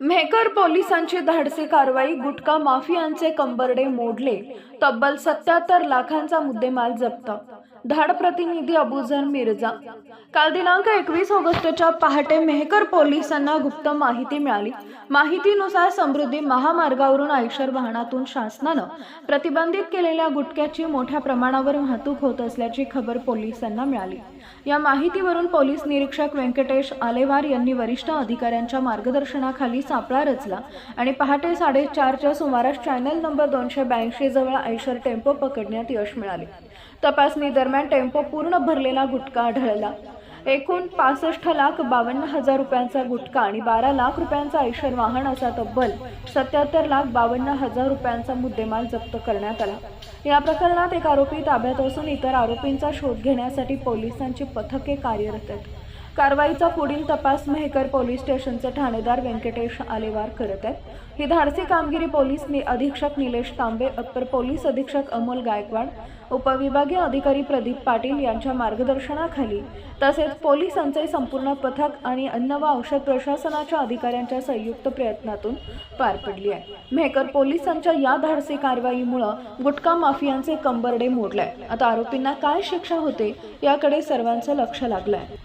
मेहकर पोलिसांची धाडसी कारवाई गुटखा माफियांचे कंबरडे मोडले. तब्बल सत्याहत्तर लाखांचा मुद्देमाल जप्त धाड प्रतिनिधी अबुझर मिर्झा. काल दिनांक एकवीस ऑगस्टच्या पहाटे मेहकर पोलिसांना गुप्त माहिती मिळाली. माहितीनुसार समृद्धी महामार्गावरून आयशर वाहनातून शासनानं प्रतिबंधित केलेल्या गुटख्याची मोठ्या प्रमाणावर वाहतूक होत असल्याची खबर पोलिसांना मिळाली. या माहितीवरून पोलीस निरीक्षक व्यंकटेश आलेवार यांनी वरिष्ठ अधिकाऱ्यांच्या मार्गदर्शनाखाली सापळा रचला आणि पहाटे साडेचारच्या सुमारास चॅनल नंबर दोनशे ब्याऐंशी जवळ आयशर टेम्पो पकडण्यात यश मिळाले. तपासणी दरम्यान टेम्पो पूर्ण भरलेला गुटखा आढळला. एकूण पासष्ट लाख बावन्न हजार रुपयांचा गुटखा आणि बारा लाख रुपयांचा ऐशर वाहन असा तब्बल सत्याहत्तर लाख बावन्न हजार रुपयांचा मुद्देमाल जप्त करण्यात आला. या प्रकरणात एक आरोपी ताब्यात असून इतर आरोपींचा शोध घेण्यासाठी पोलिसांची पथके कार्यरत आहेत. कारवाईचा पुढील तपास मेहकर पोलीस स्टेशनचे ठाणेदार व्यंकटेश आलेवार करत आहेत. ही धाडसी कामगिरी पोलीस नि अधीक्षक निलेश तांबे अप्पर पोलीस अधीक्षक अमोल गायकवाड उपविभागीय अधिकारी प्रदीप पाटील यांच्या मार्गदर्शनाखाली तसेच पोलिसांचे संपूर्ण पथक आणि अन्न व औषध प्रशासनाच्या अधिकाऱ्यांच्या संयुक्त प्रयत्नातून पार पडली आहे. मेहकर पोलिसांच्या या धाडसी कारवाईमुळं गुटखा माफियांचे कंबरडे मोडले आता आरोपींना काय शिक्षा होते याकडे सर्वांचं लक्ष लागलं आहे